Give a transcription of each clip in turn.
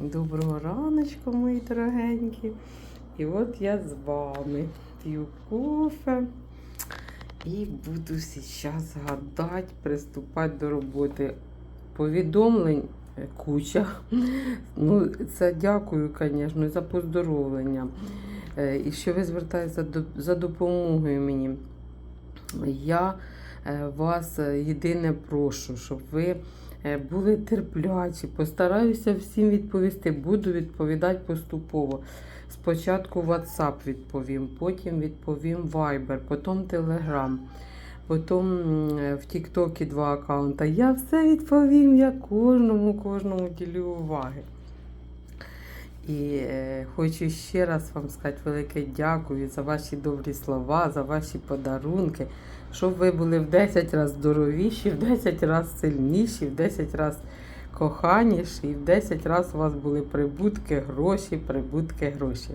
Доброго раночку, мої дорогенькі. І от я з вами п'ю кофе і буду зараз гадати, приступати до роботи. Повідомлень куча. Ну, це дякую, звісно, за поздоровлення. Е, І що ви звертаєтеся за допомогою мені. Я е, вас е, єдине прошу, щоб ви були терплячі. Постараюся всім відповісти. Буду відповідати поступово. Спочатку WhatsApp відповім, потім відповім Viber, потім Telegram, потім е, в TikTok два аккаунта. Я все відповім, я кожному, кожному ділю уваги. І е, хочу ще раз вам сказати велике дякую за ваші добрі слова, за ваші подарунки, щоб ви були в 10 разів здоровіші, в 10 разів сильніші, в 10 разів коханіші, і в 10 разів у вас були прибутки, гроші, прибутки, гроші.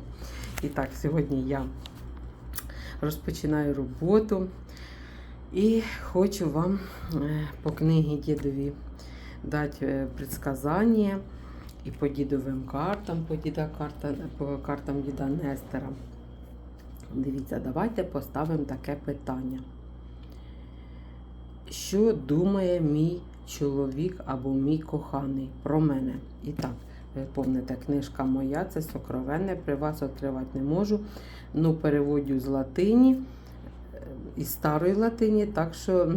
І так, сьогодні я розпочинаю роботу. І хочу вам е, по книгі дідові дати е, предсказання і по дідовим картам, по, діда карта, по картам діда Нестера. Дивіться, давайте поставимо таке питання. Що думає мій чоловік або мій коханий про мене? І так, ви книжка моя, це сокровенне, при вас відкривати не можу. Ну, переводю з латині, е, із старої латині, так що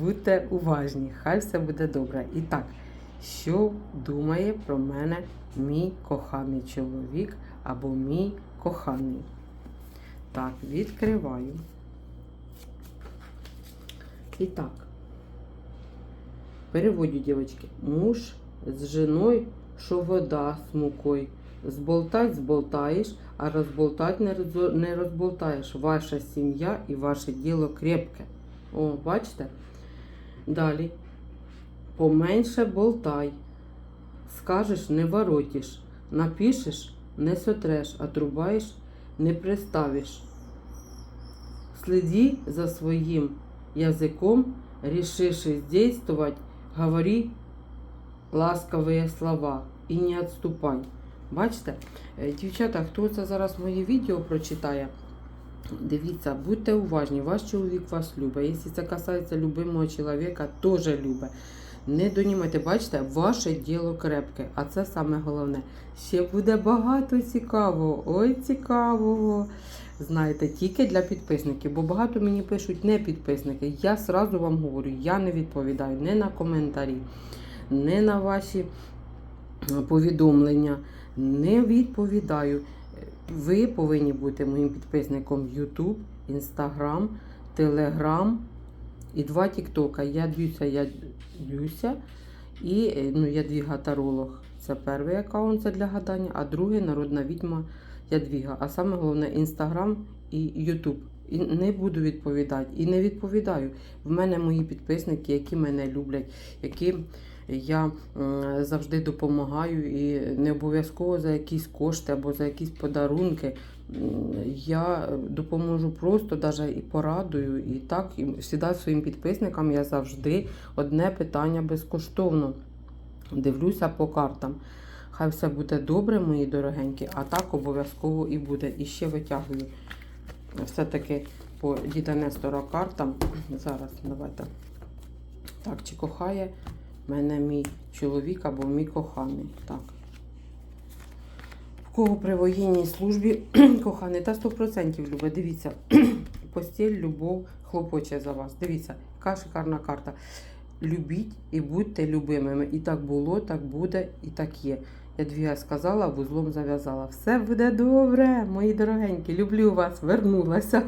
будьте уважні, хай все буде добре. І так, що думає про мене мій коханий чоловік або мій коханий? Так, відкриваю. І так. Переводю, девочки. Муж з женой, що вода з мукою. Зболтать зболтаєш, а розболтать не розболтаєш. Ваша сім'я і ваше діло крепке. О, бачите? Далі. Поменше болтай. Скажеш, не воротиш. Напишеш, не сотреш, а трубаєш, не приставиш. Следи за своїм язиком, решившись действовать, говори ласкові слова і не відступай. Бачите, Е, дівчата, хто це зараз моє відео прочитає, дивіться, будьте уважні, ваш чоловік вас любить. Якщо це касається любимого чоловіка, теж любить. Не донімайте, бачите, ваше діло крепке, а це саме головне. Ще буде багато цікавого. Ой, цікавого. Знаєте, тільки для підписників, бо багато мені пишуть не підписники. Я сразу вам говорю, я не відповідаю не на коментарі, не на ваші е, повідомлення. Не відповідаю. Ви повинні бути моїм підписником YouTube, Instagram, Telegram і два Тіктока. Я Дюся, я Дюся і е, ну, Ядвіга Таролог. Це перший аккаунт це для гадання, а другий народна відьма Ядвіга. А саме головне Інстаграм і Ютуб. І не буду відповідати. І не відповідаю. В мене мої підписники, які мене люблять, які я завжди допомагаю і не обов'язково за якісь кошти або за якісь подарунки. Я допоможу просто навіть і порадую. І так, і завжди своїм підписникам я завжди одне питання безкоштовно. Дивлюся по картам. Хай все буде добре, мої дорогенькі, а так обов'язково і буде. І ще витягую все-таки по діда Нестора картам. Зараз давайте. Так, чи кохає мене мій чоловік або мій коханий. Так. В кого при воєнній службі коханий та 100% любить. Дивіться, постіль, любов, хлопоче за вас. Дивіться, яка шикарна карта. Любіть і будьте любимими. І так було, так буде, і так є. Я дві сказала, вузлом зав'язала. Все буде добре, мої дорогенькі. Люблю вас, вернулася.